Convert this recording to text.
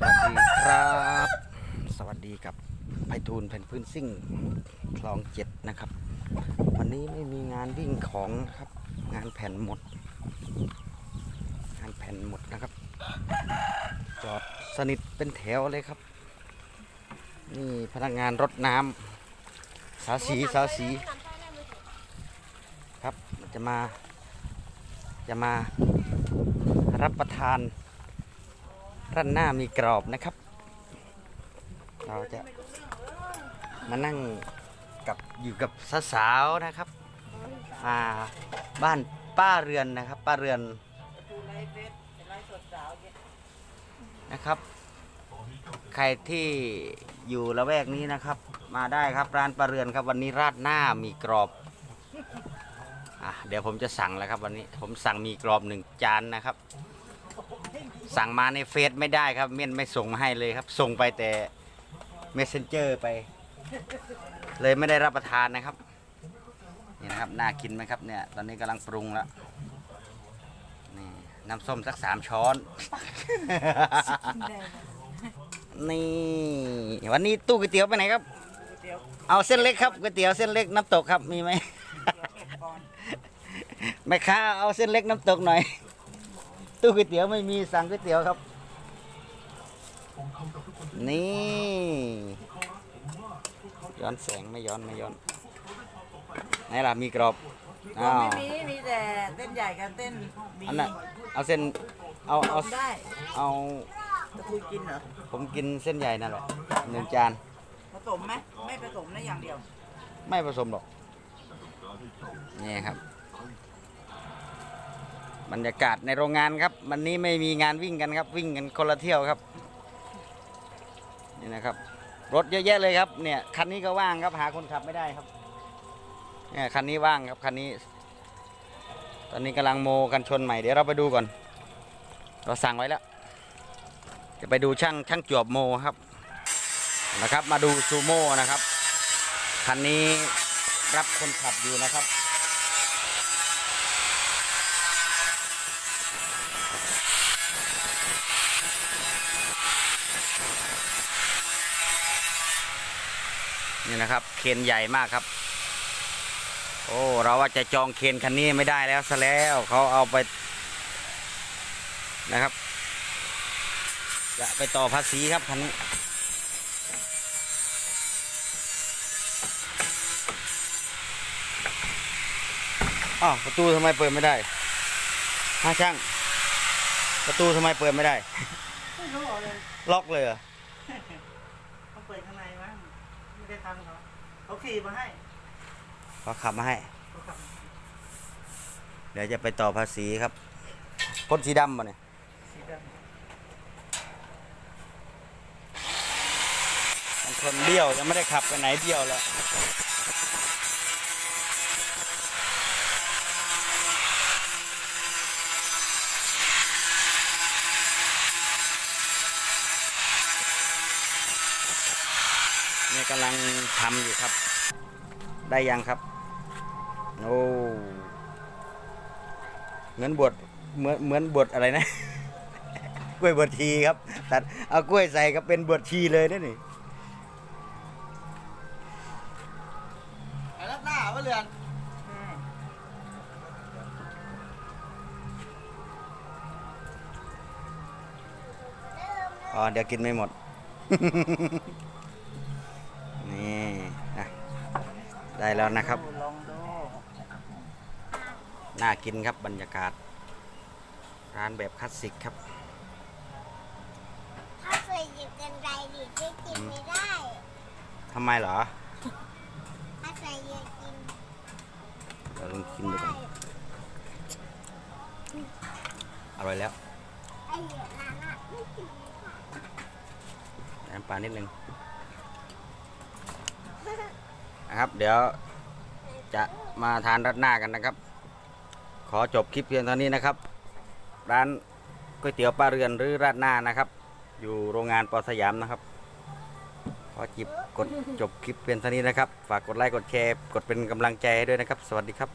สวัสดีครับ สวัสดีกับไพฑูรย์แผ่นพื้นซิ่งคลองเจ็ดนะครับ วันนี้ไม่มีงานวิ่งของครับ งานแผ่นหมด งานแผ่นหมดนะครับ จอดสนิทเป็นแถวเลยครับ นี่พนักงานรถน้ำสาสีสาสี ครับจะมา จะมารับประทาน ร้านหน้ามีกรอบนะครับ เราจะมานั่งกับอยู่กับสาวๆนะครับมาบ้านป้าเรือนนะครับ ป้าเรือนนะครับ ใครที่อยู่ละแวกนี้นะครับ มาได้ครับร้านป้าเรือนครับวันนี้ราดหน้ามีกรอบอะเดี๋ยวผมจะสั่งแล้วครับวันนี้ผมสั่งมีกรอบหนึ่งจานนะครับ สั่งมาในเฟซไม่ได้ครับ เม่นไม่ส่งมาให้เลยครับ ส่งไปแต่ messenger ไป เลยไม่ได้รับประทานนะครับนี่นะครับน่ากินไหมครับเนี่ย ตอนนี้กำลังปรุงแล้วนี่น้ำส้มสักสามช้อน นี่วันนี้ตู้ก๋วยเตี๋ยวไปไหนครับ เอาเส้นเล็กครับก๋วยเตี๋ยวเส้นเล็กน้ำตกครับมีไหมแม่ค้าเอาเส้นเล็กน้ำตกหน่อย ตู้ก๋วยเตี๋ยวไม่มีสั่งก๋วยเตี๋ยวครับ นี่ย้อนแสงไม่ย้อนไม่ย้อนไหนล่ะมีกรอบอ้าวไม่มีมีแต่เต้นใหญ่กับเต้นมีอันน่ะเอาเส้นเอาเอาทำได้เอาจะคุยกินเหรอผมกินเส้นใหญ่นั่นแหละหนึ่งจานผสมไหมไม่ผสมนะอย่างเดียว ไม่ผสมหรอกนี่ครับ บรรยากาศในโรงงานครับ วันนี้ไม่มีงานวิ่งกันครับ วิ่งกันคนละเที่ยวครับ นี่นะครับ รถเยอะแยะเลยครับ เนี่ยคันนี้ก็ว่างครับ หาคนขับไม่ได้ครับ เนี่ยคันนี้ว่างครับคันนี้ ตอนนี้กำลังโมกันชนใหม่เดี๋ยวเราไปดูก่อน เราสั่งไว้แล้ว จะไปดูช่างช่างจวบโมครับนะครับ มาดูซูโม่นะครับคันนี้รับคนขับอยู่นะครับ นี่นะครับ เคนใหญ่มากครับ โอ้เราว่าจะจองเคนคันนี้ไม่ได้แล้วซะแล้วเขาเอาไปนะครับ จะไปต่อภาษีครับคันนี้อ้าวประตูทำไมเปิดไม่ได้ฮะช่าง ประตูทำไมเปิดไม่ได้ไม่รู้เลยล็อกเลยเหรอ เขาเปิดข้างในมั้ง ไม่ได้ทำเขาเขาขี่มาให้เขาขับมาให้ เขาขับเดี๋ยวจะไปต่อภาษีครับพ่นสีดำมาเนี่ยสีดบางคนเบี้ยวยังไม่ได้ขับไปไหนเบี้ยวแล้ว เนี่ยกำลังทำอยู่ครับ ได้ยังครับ โอ้เหมือนบวชเหมือนเหมือนบวชอะไรนะ กล้วยบวชชีครับ ตัดเอากล้วยใส่ก็เป็นบวชชีเลยนะนี่ำไอ้รับหน้าวะเรือนอ๋อเดี๋ยวกินไม่หมด ได้แล้วนะครับลองดูน่ากินครับบรรยากาศ ร้านแบบคลาสสิกครับถ้าเคยหยิบกันไกรดิจะกินไม่ได้ทำไมเหรอถ้าเคยหยิบกินเราลองกินดูก่อนอร่อยแล้วไอ้เหยื่อนั้นอะไม่กินใส่น้ำปลานิดนึง นะครับ เดี๋ยวจะมาทานรัดหน้ากันนะครับ ขอจบคลิปเพียงเท่านี้นะครับ ร้านก๋วยเตี๋ยวป้าเรือนหรือราดหน้านะครับ อยู่โรงงานปอสยามนะครับขอจิบกดจบคลิปเพียงเท่านี้นะครับ ฝากกดไลค์กดแชร์กดเป็นกำลังใจให้ด้วยนะครับ สวัสดีครับ